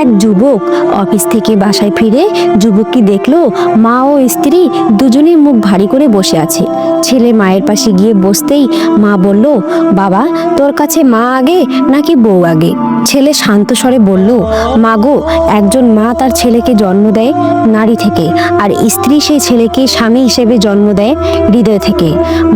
এক যুবক অফিস থেকে বাসায় ফিরে যুবকটি দেখল মা ও স্ত্রী দুজনেই মুখ ভারী করে বসে আছে। ছেলে মায়ের পাশে গিয়ে বসতেই মা বলল, বাবা, তোর কাছে মা আগে নাকি বউ আগে? ছেলে শান্ত স্বরে বলল মা গো একজন মা তার ছেলেকে জন্ম দেয় নারী থেকে, আর স্ত্রী সেই ছেলেকে স্বামী হিসেবে জন্ম দেয় হৃদয় থেকে।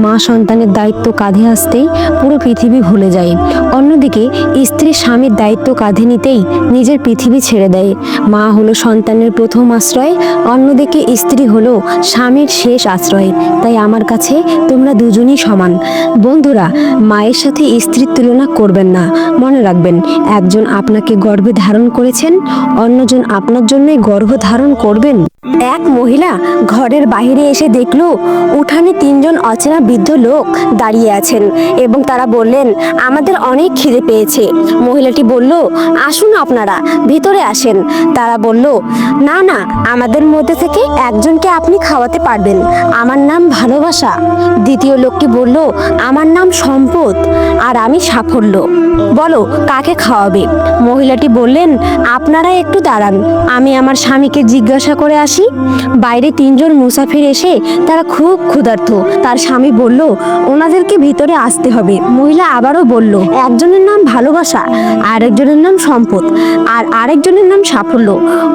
মা সন্তানের দায়িত্ব কাঁধে আসতেই পুরো পৃথিবী ভুলে যায়। অন্যদিকে, স্ত্রী স্বামীর দায়িত্ব কাঁধে নিতেই নিজের পৃথিবী ছেড়ে দেয়। মা হলো সন্তানের প্রথম আশ্রয়, অন্যদিকে স্ত্রী হলো স্বামীর শেষ আশ্রয়। তাই আমার কাছে তোমরা দুজনই সমান। বন্ধুরা, মায়ের সাথে স্ত্রীর তুলনা করবেন না। মনে রাখবেন, একজন আপনাকে গর্ভে ধারণ করেছেন, অন্যজন আপনার জন্য গর্ভ ধারণ করবেন। এক মহিলা ঘরের বাইরে এসে দেখল, উঠানে তিনজন অচেনা বৃদ্ধ লোক দাঁড়িয়ে আছেন এবং তারা বললেন, আমাদের অনেক খিদে পেয়েছে। মহিলাটি বলল, আসুন আপনারা, ভিতরে আসেন। তারা বলল, না না, আমাদের মধ্যে থেকে একজনকে আপনি খাওয়াতে পারবেন। আমার নাম ভালোবাসা। দ্বিতীয় লোকটি বলল, আমার নাম সম্পদ আর আমি সাফল্য। বলো, কাকে খাওয়াবে? মহিলাটি বললেন, আপনারা একটু দাঁড়ান, আমি আমার স্বামীকে জিজ্ঞাসা করে আসি। বাইরে তিনজন মুসাফির এসে তারা খুব ক্ষুধার্ত। তার স্বামী বলল, ওনাদেরকে ভিতরে আসতে হবে। মহিলা আবারও বলল, একজনের নাম ভালোবাসা, আরেকজনের নাম সম্পদ আর আরেকজনের নাম সাফল্য।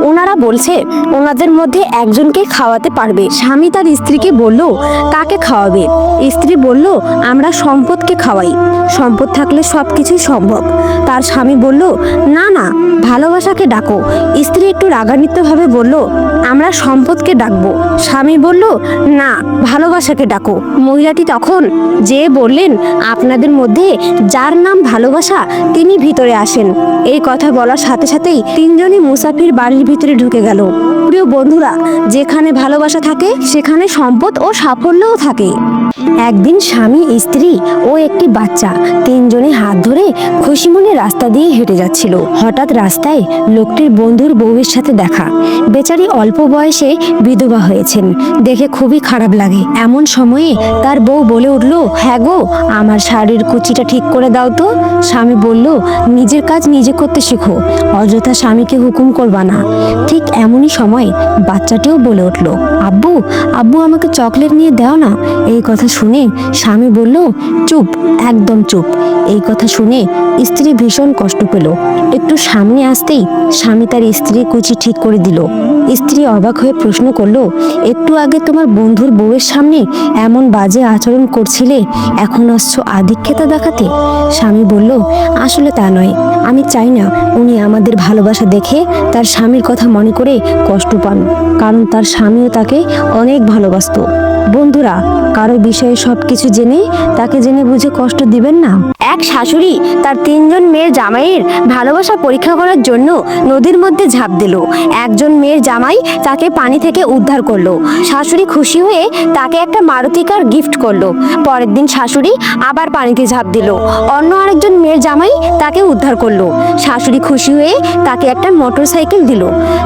ওনারা বলছে, ওনাদের মধ্যে একজনকে খাওয়াতে পারবে। স্বামী তার স্ত্রীকে বলল, কাকে খাওয়াবে। স্ত্রী বলল, আমরা সম্পদকে খাওয়াই। সম্পদ থাকলে সব কিছুই সম্ভব। তার স্বামী বলল, না না, ভালোবাসাকে ডাকো। স্ত্রী একটু রাগান্বিতভাবে বলল, আমরা সম্পদকে ডাকবো। স্বামী বলল, না, ভালোবাসাকে ডাকো। মহিলাটি তখন যে বললেন, আপনাদের মধ্যে যার নাম ভালোবাসা তিনি ভিতরে আসেন। এই কথা বলার সাথে সাথেই তিনজনই মুসাফির বাড়ির ভিতরে ঢুকে গেল। প্রিয় বন্ধুরা, যেখানে ভালোবাসা থাকে, সেখানে সম্পদ ও সাফল্যও থাকে। একদিন স্বামী, স্ত্রী ও একটি বাচ্চা তিনজনে হাত ধরে খুশি মনে রাস্তা দিয়ে হেঁটে যাচ্ছিল। হঠাৎ রাস্তায় লোকটির বন্ধুর বউয়ের সাথে দেখা। বেচারি অল্প বয়সে বিধবা হয়েছেন। দেখে খুবই খারাপ লাগে। এমন সময়ে তার বউ বলে উঠল হ্যাঁ গো, আমার শাড়ির কুচিটা ঠিক করে দাও তো। স্বামী বলল, নিজের কাজ নিজে করতে শিখো। অযথা স্বামীকে হুকুম করবা না। ঠিক এমনই সময় বাচ্চাটিও বলে উঠল, আব্বু আব্বু আমাকে চকলেট নিয়ে দাও না। এই কথা শুনে স্বামী বলল, চুপ, একদম চুপ। এই কথা শুনে স্ত্রী ভীষণ কষ্ট পেল। একটু সামনে আসতেই স্বামী তার স্ত্রীর কুচি ঠিক করে দিল। স্ত্রী অবাক হয়ে প্রশ্ন করল, একটু আগে তোমার বন্ধুর বউয়ের সামনে এমন বাজে আচরণ করছিলে, এখন আসছো আধিক্যতা দেখাতে? স্বামী বলল, আসলে তা নয়। আমি চাই না উনি আমাদের ভালোবাসা দেখে তার স্বামীর কথা মনে করে কষ্ট পান, কারণ তার স্বামীও তাকে অনেক ভালোবাসতো। বন্ধুরা কারও বিষয়ে সব কিছু জেনে তাকে জেনে বুঝে কষ্ট দিবেন না। এক শাশুড়ি তার তিনজন মেয়ের জামাইয়ের ভালোবাসা পরীক্ষা করার জন্য নদীর মধ্যে ঝাঁপ দিল। একজন মেয়ের জামাই তাকে পানি থেকে উদ্ধার করল। শাশুড়ি খুশি হয়ে তাকে একটা মারুতি কার গিফট করল। পরের দিন শাশুড়ি আবার পানিতে ঝাঁপ দিল। অন্য আরেকজন মেয়ের জামাই তাকে উদ্ধার করল। শাশুড়ি খুশি হয়ে তাকে একটা মোটর সাইকেল দিল।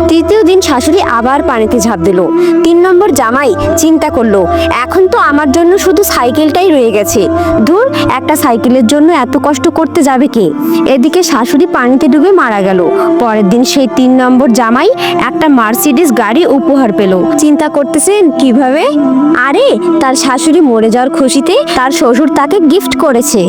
তৃতীয় দিন শাশুড়ি আবার পানিতে ঝাঁপ দিল। তিন নম্বর জামাই চিন্তা করল, এখন তো আমার জন্য শুধু সাইকেলটাই রয়ে গেছে। ধুর একটা সাইকেলের জন্য এত কষ্ট করতে যাবে কে? এদিকে শাশুড়ি পানিতে ডুবে মারা গেল। পরের দিন সেই তিন নম্বর জামাই একটা মার্সিডিস গাড়ি উপহার পেল। চিন্তা করতেছেন কীভাবে? আরে, তার শাশুড়ি মরে যাওয়ার খুশিতে তার শ্বশুর তাকে গিফট করেছে।